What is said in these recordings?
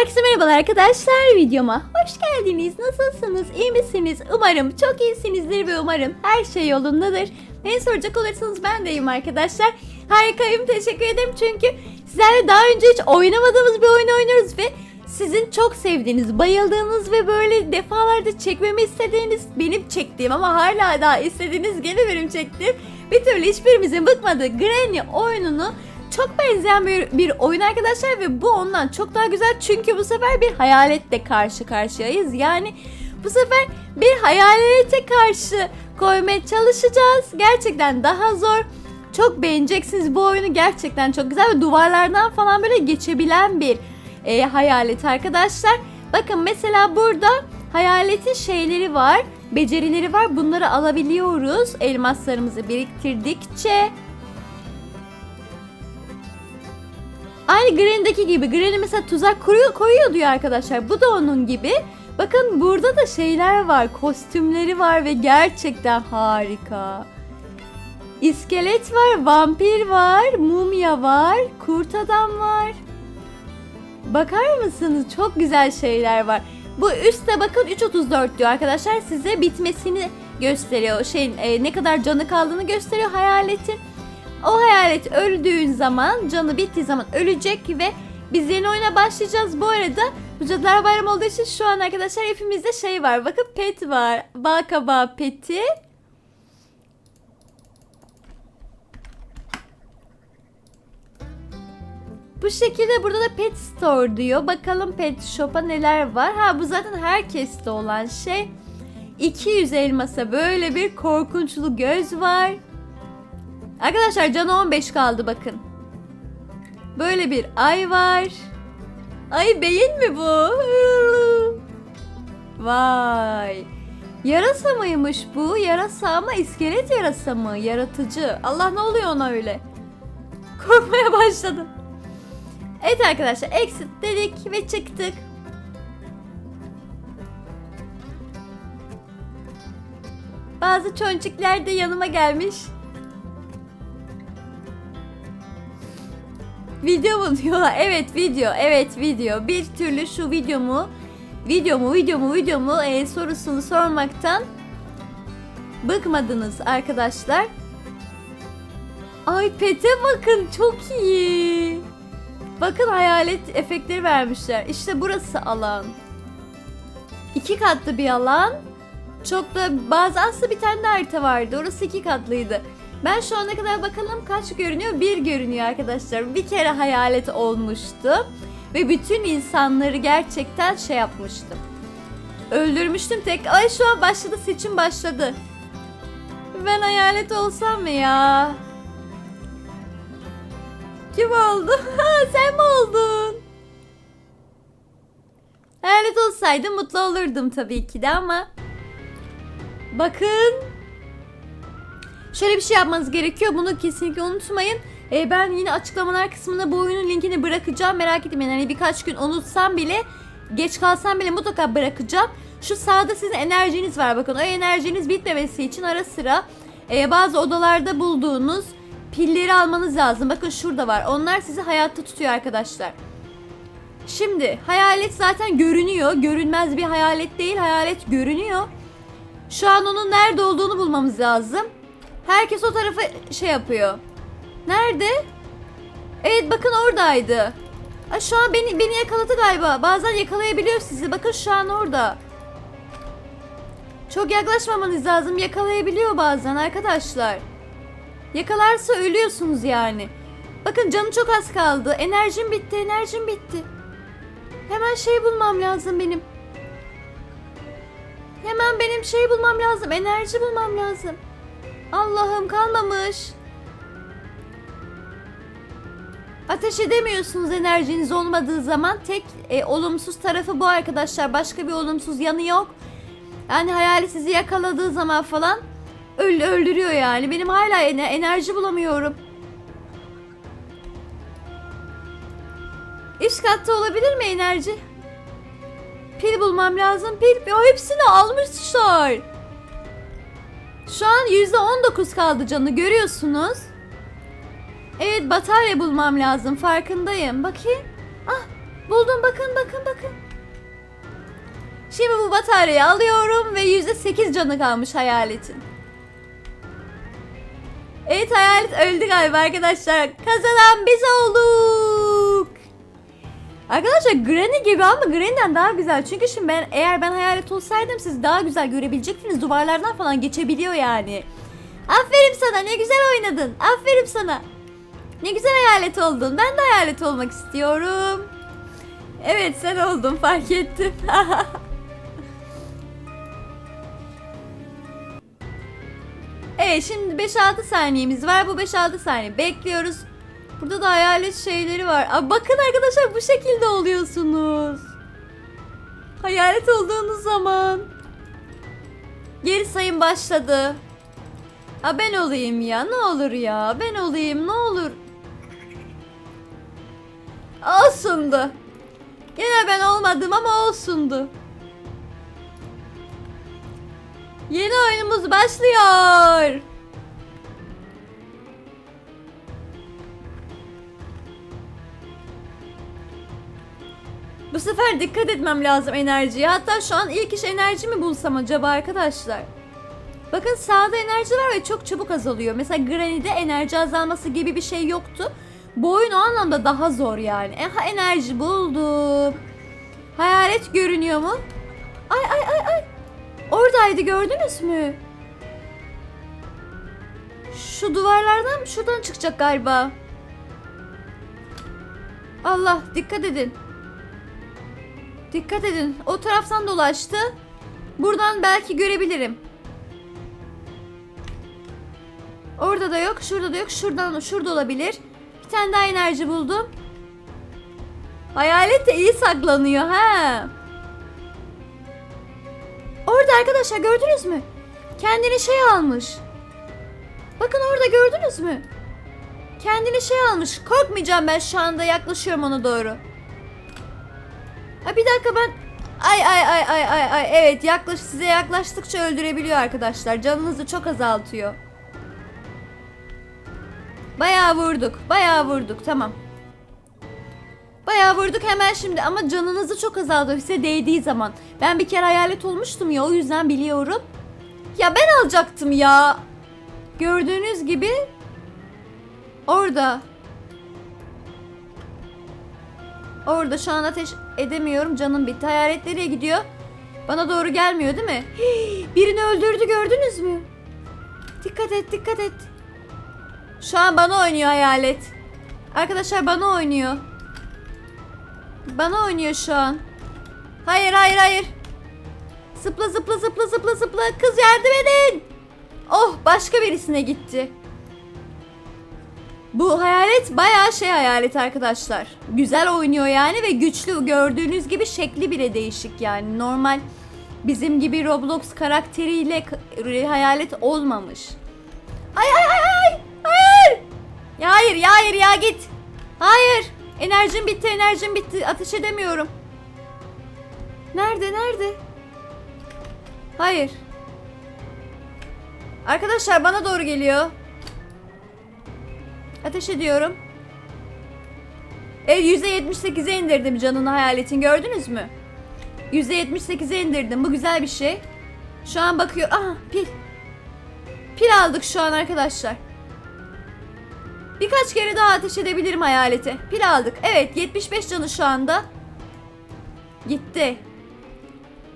Herkese merhabalar arkadaşlar videoma. Hoş geldiniz. Nasılsınız? İyi misiniz? Umarım çok iyisinizdir ve umarım her şey yolundadır. Beni soracak olursanız ben de iyiyim arkadaşlar. Harikayım. Teşekkür ederim çünkü sizlerle daha önce hiç oynamadığımız bir oyun oynuyoruz ve sizin çok sevdiğiniz, bayıldığınız ve böyle defalarda çekmemi istediğiniz, benim çektiğim ama hala daha istediğiniz gene benim çektiğim bir türlü hiçbirimizin bıkmadığı Granny oyununu çok benzeyen bir, bir oyun arkadaşlar ve bu ondan çok daha güzel çünkü bu sefer bir hayaletle karşı karşıyayız. Yani bu sefer bir hayalete karşı koymaya çalışacağız. Gerçekten daha zor. Çok beğeneceksiniz bu oyunu gerçekten çok güzel ve duvarlardan falan böyle geçebilen bir e, hayalet arkadaşlar. Bakın mesela burada hayaletin şeyleri var, becerileri var. Bunları alabiliyoruz elmaslarımızı biriktirdikçe. Aynı Granny'deki gibi. Granny mesela tuzak kuruyor, koyuyor diyor arkadaşlar. Bu da onun gibi. Bakın burada da şeyler var. Kostümleri var ve gerçekten harika. İskelet var, vampir var, mumya var, kurt adam var. Bakar mısınız? Çok güzel şeyler var. Bu üstte bakın 3.34 diyor arkadaşlar. Size bitmesini gösteriyor. Şeyin e, ne kadar canı kaldığını gösteriyor hayaletin. O hayalet öldüğün zaman, canı bittiği zaman ölecek ve biz yeni oyuna başlayacağız. Bu arada Cadılar Bayramı olduğu için şu an arkadaşlar hepimizde şey var. Bakın pet var. Bal kabağı peti. Bu şekilde burada da pet store diyor. Bakalım pet shop'a neler var. Ha bu zaten herkeste olan şey. 200 elmasa böyle bir korkunçlu göz var. Arkadaşlar canı 15 kaldı bakın. Böyle bir ay var. Ay beyin mi bu? Vay. Yarasa mıymış bu? Yarasa ama iskelet yarasa mı? Yaratıcı. Allah ne oluyor ona öyle? Korkmaya başladım. Evet arkadaşlar exit dedik ve çıktık. Bazı çonçikler de yanıma gelmiş. Video mu diyorlar? Evet video, evet video. Bir türlü şu videomu, videomu, videomu, videomu e, sorusunu sormaktan bıkmadınız arkadaşlar. Ay pete bakın çok iyi. Bakın hayalet efektleri vermişler. İşte burası alan. İki katlı bir alan. Çok da bazı aslında bir tane de harita vardı. Orası iki katlıydı. Ben şu ana kadar bakalım kaç görünüyor? Bir görünüyor arkadaşlar. Bir kere hayalet olmuştu. Ve bütün insanları gerçekten şey yapmıştım. Öldürmüştüm tek. Ay şu an başladı seçim başladı. Ben hayalet olsam mı ya? Kim oldu? Sen mi oldun? Hayalet olsaydım mutlu olurdum tabii ki de ama Bakın Şöyle bir şey yapmanız gerekiyor. Bunu kesinlikle unutmayın. Ee, ben yine açıklamalar kısmına bu oyunun linkini bırakacağım. Merak etmeyin. Hani birkaç gün unutsam bile geç kalsam bile mutlaka bırakacağım. Şu sağda sizin enerjiniz var. Bakın o enerjiniz bitmemesi için ara sıra e, bazı odalarda bulduğunuz pilleri almanız lazım. Bakın şurada var. Onlar sizi hayatta tutuyor arkadaşlar. Şimdi hayalet zaten görünüyor. Görünmez bir hayalet değil. Hayalet görünüyor. Şu an onun nerede olduğunu bulmamız lazım. Herkes o tarafa şey yapıyor. Nerede? Evet bakın oradaydı. Ay, şu an beni beni yakaladı galiba. Bazen yakalayabiliyor sizi. Bakın şu an orada. Çok yaklaşmamanız lazım. Yakalayabiliyor bazen arkadaşlar. Yakalarsa ölüyorsunuz yani. Bakın canı çok az kaldı. Enerjim bitti, enerjim bitti. Hemen şey bulmam lazım benim. Hemen benim şey bulmam lazım. Enerji bulmam lazım. Allah'ım kalmamış. Ateş edemiyorsunuz enerjiniz olmadığı zaman. Tek e, olumsuz tarafı bu arkadaşlar. Başka bir olumsuz yanı yok. Yani hayali sizi yakaladığı zaman falan öl öldürüyor yani. Benim hala ener- enerji bulamıyorum. Üst katta olabilir mi enerji? Pil bulmam lazım. Pil. O hepsini almışlar. Şu an %19 kaldı canı görüyorsunuz. Evet batarya bulmam lazım farkındayım. Bakayım. Ah buldum bakın bakın bakın. Şimdi bu bataryayı alıyorum ve %8 canı kalmış hayaletin. Evet hayalet öldü galiba arkadaşlar. Kazanan biz olduk. Arkadaşlar Granny gibi ama Granny'den daha güzel. Çünkü şimdi ben eğer ben hayalet olsaydım siz daha güzel görebilecektiniz. Duvarlardan falan geçebiliyor yani. Aferin sana ne güzel oynadın. Aferin sana. Ne güzel hayalet oldun. Ben de hayalet olmak istiyorum. Evet sen oldun fark ettim. evet şimdi 5-6 saniyemiz var. Bu 5-6 saniye bekliyoruz. Burada da hayalet şeyleri var. Aa, bakın arkadaşlar bu şekilde oluyorsunuz. Hayalet olduğunuz zaman. Geri sayım başladı. Aa, ben olayım ya ne olur ya. Ben olayım ne olur. Olsundu. Gene ben olmadım ama olsundu. Yeni oyunumuz başlıyor. Bu sefer dikkat etmem lazım enerjiye. Hatta şu an ilk iş enerji mi bulsam acaba arkadaşlar? Bakın sağda enerji var ve çok çabuk azalıyor. Mesela Granny'de enerji azalması gibi bir şey yoktu. Bu oyun o anlamda daha zor yani. E, ha, enerji buldum. Hayalet görünüyor mu? Ay ay ay ay. Oradaydı gördünüz mü? Şu duvarlardan şuradan çıkacak galiba. Allah dikkat edin. Dikkat edin. O taraftan dolaştı. Buradan belki görebilirim. Orada da yok, şurada da yok. Şuradan şurada olabilir. Bir tane daha enerji buldum. Hayalet de iyi saklanıyor ha. Orada arkadaşlar gördünüz mü? Kendini şey almış. Bakın orada gördünüz mü? Kendini şey almış. Korkmayacağım ben şu anda yaklaşıyorum ona doğru. Ha bir dakika ben Ay ay ay ay ay ay evet yaklaş size yaklaştıkça öldürebiliyor arkadaşlar. Canınızı çok azaltıyor. Bayağı vurduk. Bayağı vurduk. Tamam. Bayağı vurduk hemen şimdi ama canınızı çok azaltıyor size değdiği zaman. Ben bir kere hayalet olmuştum ya o yüzden biliyorum. Ya ben alacaktım ya. Gördüğünüz gibi orada. Orada şu an ateş edemiyorum. Canım bitti. Hayalet nereye gidiyor? Bana doğru gelmiyor değil mi? Hii, birini öldürdü gördünüz mü? Dikkat et dikkat et. Şu an bana oynuyor hayalet. Arkadaşlar bana oynuyor. Bana oynuyor şu an. Hayır hayır hayır. Zıpla zıpla zıpla zıpla zıpla. Kız yardım edin. Oh başka birisine gitti. Bu hayalet bayağı şey hayalet arkadaşlar. Güzel oynuyor yani ve güçlü. Gördüğünüz gibi şekli bile değişik yani. Normal bizim gibi Roblox karakteriyle hayalet olmamış. Ay ay ay ay! Hayır! Ya hayır ya hayır ya git. Hayır. Enerjim bitti enerjim bitti. Ateş edemiyorum. Nerede nerede? Hayır. Arkadaşlar bana doğru geliyor. Ateş ediyorum. Evet %78'e indirdim canını hayaletin gördünüz mü? %78'e indirdim bu güzel bir şey. Şu an bakıyor. Aha pil. Pil aldık şu an arkadaşlar. Birkaç kere daha ateş edebilirim hayalete. Pil aldık. Evet 75 canı şu anda. Gitti.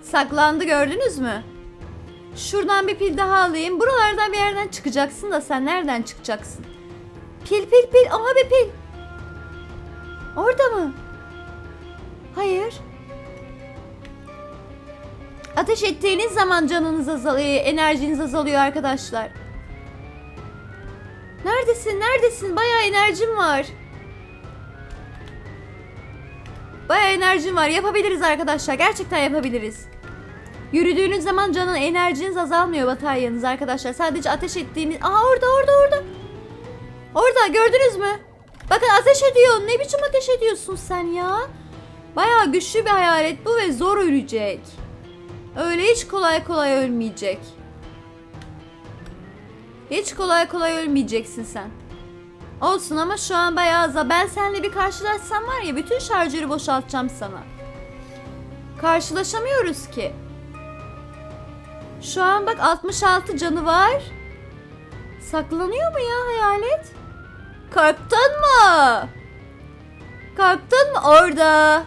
Saklandı gördünüz mü? Şuradan bir pil daha alayım. Buralardan bir yerden çıkacaksın da sen nereden çıkacaksın? Pil pil pil. Aha bir pil. Orada mı? Hayır. Ateş ettiğiniz zaman canınız azalıyor, enerjiniz azalıyor arkadaşlar. Neredesin? Neredesin? Bayağı enerjim var. Bayağı enerjim var. Yapabiliriz arkadaşlar. Gerçekten yapabiliriz. Yürüdüğünüz zaman canın enerjiniz azalmıyor bataryanız arkadaşlar. Sadece ateş ettiğiniz... Aha orada orada orada. Orada gördünüz mü? Bakın ateş ediyor. Ne biçim ateş ediyorsun sen ya? Bayağı güçlü bir hayalet bu ve zor ölecek. Öyle hiç kolay kolay ölmeyecek. Hiç kolay kolay ölmeyeceksin sen. Olsun ama şu an bayağı za. Ben seninle bir karşılaşsam var ya bütün şarjörü boşaltacağım sana. Karşılaşamıyoruz ki. Şu an bak 66 canı var. Saklanıyor mu ya hayalet? Korktun mu? Korktun mu orada?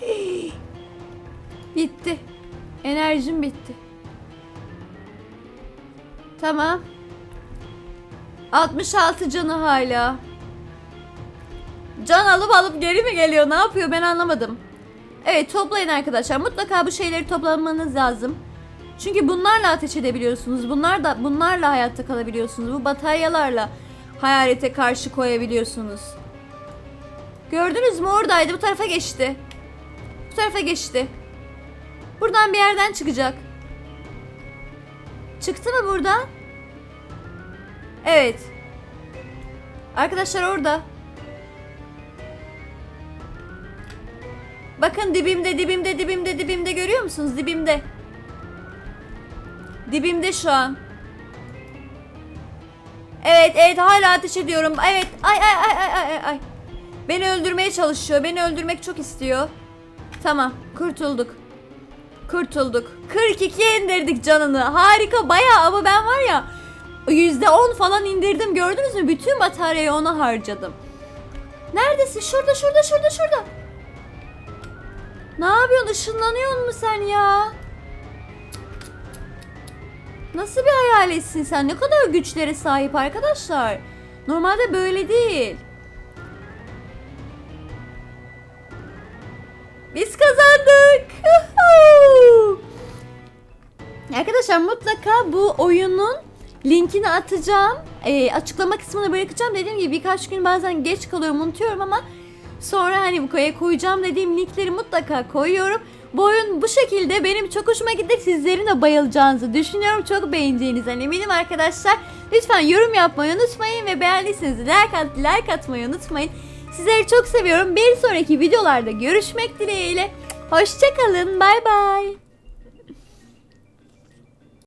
Bitti. Enerjim bitti. Tamam. 66 canı hala. Can alıp alıp geri mi geliyor? Ne yapıyor? Ben anlamadım. Evet toplayın arkadaşlar. Mutlaka bu şeyleri toplamanız lazım. Çünkü bunlarla ateş edebiliyorsunuz. Bunlar da bunlarla hayatta kalabiliyorsunuz. Bu bataryalarla hayalete karşı koyabiliyorsunuz. Gördünüz mü? Oradaydı. Bu tarafa geçti. Bu tarafa geçti. Buradan bir yerden çıkacak. Çıktı mı buradan? Evet. Arkadaşlar orada. Bakın dibimde, dibimde, dibimde, dibimde görüyor musunuz? Dibimde. Dibimde şu an. Evet, evet hala ateş ediyorum. Evet. Ay ay ay ay ay ay. Beni öldürmeye çalışıyor. Beni öldürmek çok istiyor. Tamam, kurtulduk. Kurtulduk. 42 indirdik canını. Harika bayağı ama ben var ya %10 falan indirdim. Gördünüz mü? Bütün bataryayı ona harcadım. Neredesin? Şurada, şurada, şurada, şurada. Ne yapıyorsun? Işınlanıyor mu sen ya? Nasıl bir hayaletsin sen? Ne kadar güçlere sahip arkadaşlar. Normalde böyle değil. Biz kazandık. Arkadaşlar mutlaka bu oyunun linkini atacağım. Ee, açıklama kısmına bırakacağım. Dediğim gibi birkaç gün bazen geç kalıyorum unutuyorum ama sonra hani bu koya koyacağım dediğim linkleri mutlaka koyuyorum. Bu oyun bu şekilde benim çok hoşuma gitti. Sizlerin de bayılacağınızı düşünüyorum. Çok beğeneceğinizden eminim arkadaşlar. Lütfen yorum yapmayı unutmayın ve beğendiyseniz like, at, like atmayı unutmayın. Sizleri çok seviyorum. Bir sonraki videolarda görüşmek dileğiyle. Hoşçakalın. Bay bay.